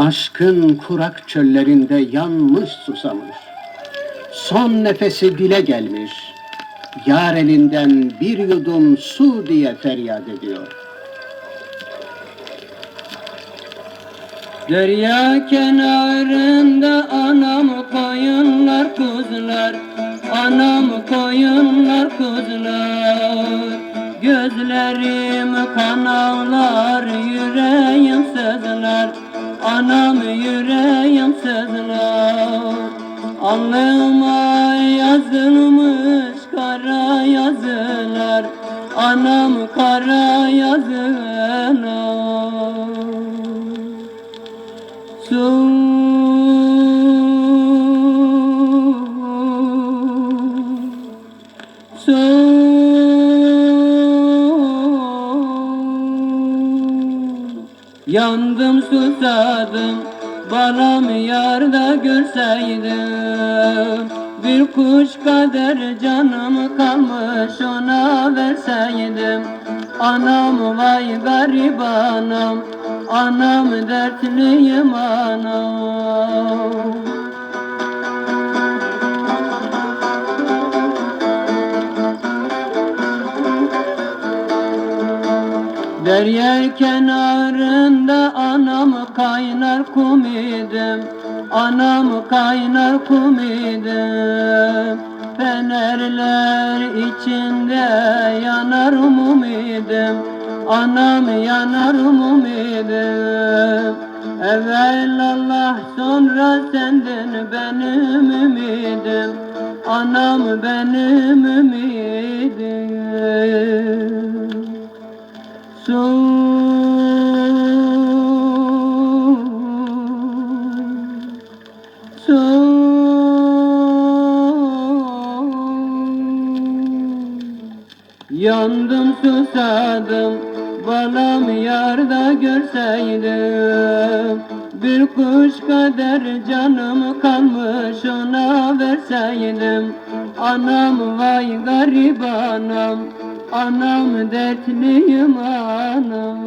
Aşkın kurak çöllerinde yanmış susamış. Son nefesi dile gelmiş. Yar elinden bir yudum su diye feryat ediyor. Derya kenarında anam koyunlar kuzular Anam koyunlar kuzular Gözlerim kan Anam yüreğim sızlar Alnıma yazılmış kara yazılar. Anam kara yazılar Su Yandım susadım Balam yarda görseydim. Bir kuş kadar canım kalmış ona verseydim. Anam vay garip anam Anam dertliyim anam Derya kenarında anam kaynar kum idim. Anam kaynar kum idim. Fenerler içinde yanar mum idim. Anam yanar mum idim. Evvel Allah sonra sendin benim ümidim. Anam benim ümidim Yandım susadım Balam yarda görseydim. Bir kuş kadar canım kalmış ona verseydim. Anam vay garip anam Anam dertliyim anam.